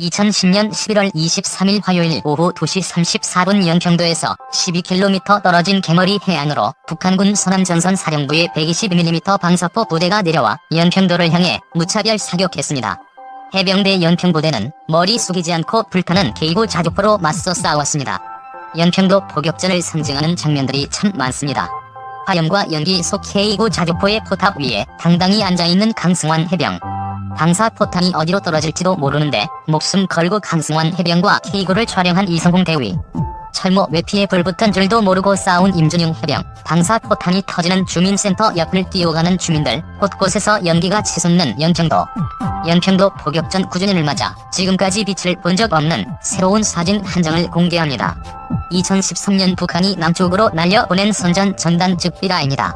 2010년 11월 23일 화요일 오후 2시 34분 연평도에서 12km 떨어진 개머리 해안으로 북한군 서남전선 사령부의 120mm 방사포 부대가 내려와 연평도를 향해 무차별 사격했습니다. 해병대 연평부대는 머리 숙이지 않고 불타는 K9 자주포로 맞서 싸웠습니다. 연평도 포격전을 상징하는 장면들이 참 많습니다. 화염과 연기 속 K9 자주포의 포탑 위에 당당히 앉아있는 강승환 해병. 방사포탄이 어디로 떨어질지도 모르는데 목숨 걸고 강승환 해병과 K9를 촬영한 이성공 대위. 철모 외피에 불붙은 줄도 모르고 싸운 임준용 해병. 방사포탄이 터지는 주민센터 옆을 뛰어가는 주민들. 곳곳에서 연기가 치솟는 연평도. 연평도 포격전 9주년을 맞아 지금까지 빛을 본 적 없는 새로운 사진 한 장을 공개합니다. 2013년 북한이 남쪽으로 날려보낸 선전 전단 즉 비라입니다.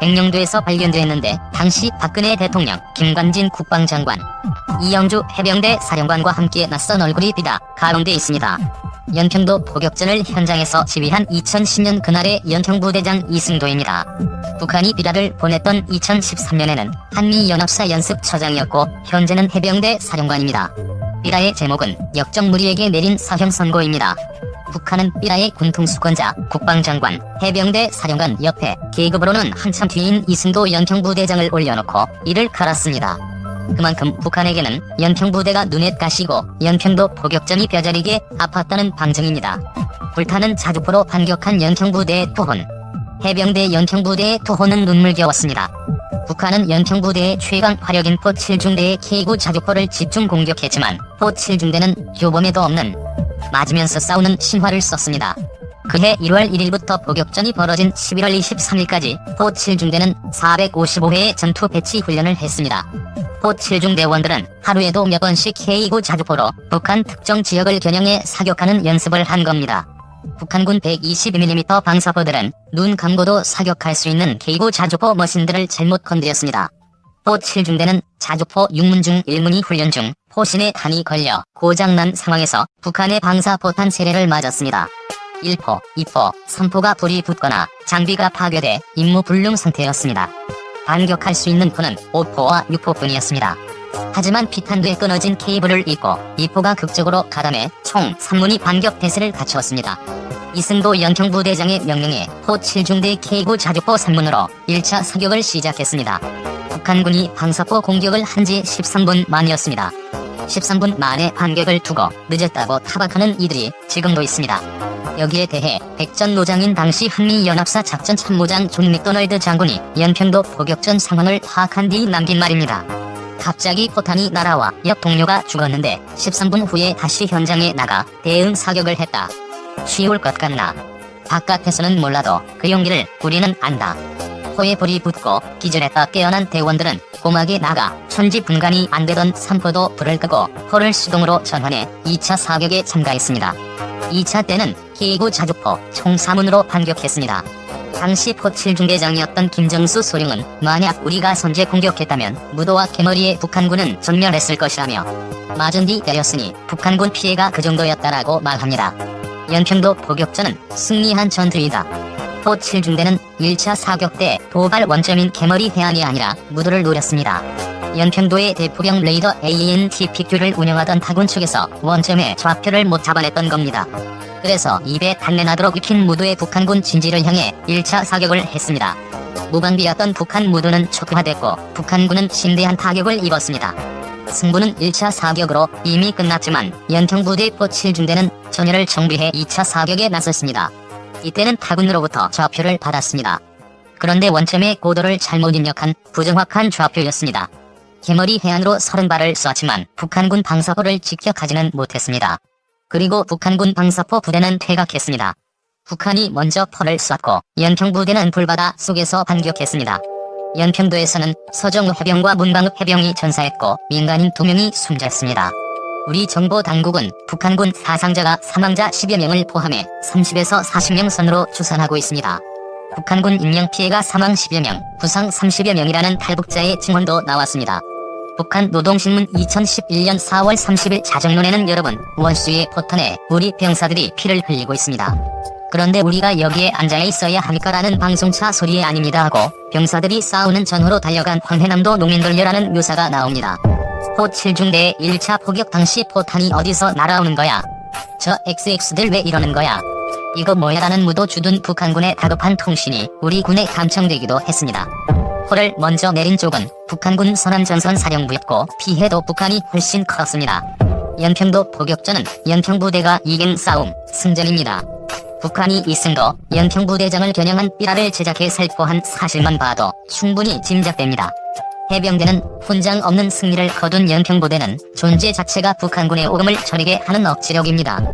백령도에서 발견됐는데 당시 박근혜 대통령, 김관진 국방장관, 이영주 해병대 사령관과 함께 낯선 얼굴이 비다 가공돼 있습니다. 연평도 포격전을 현장에서 지휘한 2010년 그날의 연평부대장 이승도입니다. 북한이 비라를 보냈던 2013년에는 한미연합사 연습처장이었고 현재는 해병대 사령관입니다. 비라의 제목은 역적 무리에게 내린 사형 선고입니다. 북한은 삐라의 군통수권자, 국방장관, 해병대 사령관 옆에 계급으로는 한참 뒤인 이승도 연평부대장을 올려놓고 이를 갈았습니다. 그만큼 북한에게는 연평부대가 눈에 가시고 연평도 포격전이 뼈저리게 아팠다는 방증입니다. 불타는 자주포로 반격한 연평부대의 투혼. 해병대 연평부대의 투혼은 눈물겨웠습니다. 북한은 연평부대의 최강 화력인 포 7중대의 K9 자주포를 집중 공격했지만 포 7중대는 교범에도 없는 맞으면서 싸우는 신화를 썼습니다. 그해 1월 1일부터 포격전이 벌어진 11월 23일까지 포 7중대는 455회의 전투 배치 훈련을 했습니다. 포 7중대원들은 하루에도 몇 번씩 K9 자주포로 북한 특정 지역을 겨냥해 사격하는 연습을 한 겁니다. 북한군 120mm 방사포들은 눈 감고도 사격할 수 있는 K9 자주포 머신들을 잘못 건드렸습니다. 포 7중대는 자주포 6문 중 1문이 훈련 중 포신에 탄이 걸려 고장난 상황에서 북한의 방사포탄 세례를 맞았습니다. 1포, 2포, 3포가 불이 붙거나 장비가 파괴돼 임무 불능 상태였습니다. 반격할 수 있는 포는 5포와 6포뿐이었습니다. 하지만 피탄두에 끊어진 케이블을 잇고 2포가 극적으로 가담해 총 3문이 반격 대세를 갖추었습니다. 이승도 연평부대장의 명령에 포 7중대 K9 자주포 3문으로 1차 사격을 시작했습니다. 북한군이 방사포 공격을 한 지 13분 만이었습니다. 13분 만에 반격을 두고 늦었다고 타박하는 이들이 지금도 있습니다. 여기에 대해 백전 노장인 당시 한미연합사 작전 참모장 존 맥도널드 장군이 연평도 포격전 상황을 파악한 뒤 남긴 말입니다. 갑자기 포탄이 날아와 옆 동료가 죽었는데 13분 후에 다시 현장에 나가 대응 사격을 했다. 쉬울 것 같나. 바깥에서는 몰라도 그 용기를 우리는 안다. 코에 불이 붙고 기절했다 깨어난 대원들은 고막에 나가 천지 분간이 안 되던 산포도 불을 끄고 포를 수동으로 전환해 2차 사격에 참가했습니다. 2차 때는 K9 자주포 총 4문으로 반격했습니다. 당시 포 7중대장이었던 김정수 소령은 만약 우리가 선제 공격했다면 무도와 개머리의 북한군은 전멸했을 것이라며 맞은 뒤 때렸으니 북한군 피해가 그 정도였다라고 말합니다. 연평도 포격전은 승리한 전투이다. 포 7중대는 1차 사격 때 도발 원점인 개머리 해안이 아니라 무도를 노렸습니다. 연평도의 대포병 레이더 ANTPQ를 운영하던 타군 측에서 원점에 좌표를 못 잡아냈던 겁니다. 그래서 입에 단내나도록 익힌 무도의 북한군 진지를 향해 1차 사격을 했습니다. 무방비였던 북한 무도는 촉화됐고 북한군은 심대한 타격을 입었습니다. 승부는 1차 사격으로 이미 끝났지만 연평부대 포 7중대는 전열을 정비해 2차 사격에 나섰습니다. 이때는 타군으로부터 좌표를 받았습니다. 그런데 원점의 고도를 잘못 입력한 부정확한 좌표였습니다. 개머리 해안으로 30발을 쐈지만 북한군 방사포를 직격하지는 못했습니다. 그리고 북한군 방사포 부대는 퇴각했습니다. 북한이 먼저 포를 쐈고 연평 부대는 불바다 속에서 반격했습니다. 연평도에서는 서정우 해병과 문방읍 해병이 전사했고 민간인 2명이 숨졌습니다. 우리 정보 당국은 북한군 사상자가 사망자 10여 명을 포함해 30에서 40명 선으로 추산하고 있습니다. 북한군 인명 피해가 사망 10여 명, 부상 30여 명이라는 탈북자의 증언도 나왔습니다. 북한 노동신문 2011년 4월 30일 자정론에는 여러분 원수의 포탄에 우리 병사들이 피를 흘리고 있습니다. 그런데 우리가 여기에 앉아 있어야 할까라는 방송차 소리에 아닙니다 하고 병사들이 싸우는 전후로 달려간 황해남도 농민돌려라는 묘사가 나옵니다. 포 7중대의 1차 포격 당시 포탄이 어디서 날아오는 거야? 저 XX들 왜 이러는 거야? 이거 뭐야 라는 무도 주둔 북한군의 다급한 통신이 우리 군에 감청되기도 했습니다. 포를 먼저 내린 쪽은 북한군 서남전선 사령부였고 피해도 북한이 훨씬 컸습니다. 연평도 포격전은 연평부대가 이긴 싸움, 승전입니다. 북한이 이승도 연평부대장을 겨냥한 삐라를 제작해 살포한 사실만 봐도 충분히 짐작됩니다. 해병대는 훈장 없는 승리를 거둔 연평부대는 존재 자체가 북한군의 오금을 저리게 하는 억지력입니다.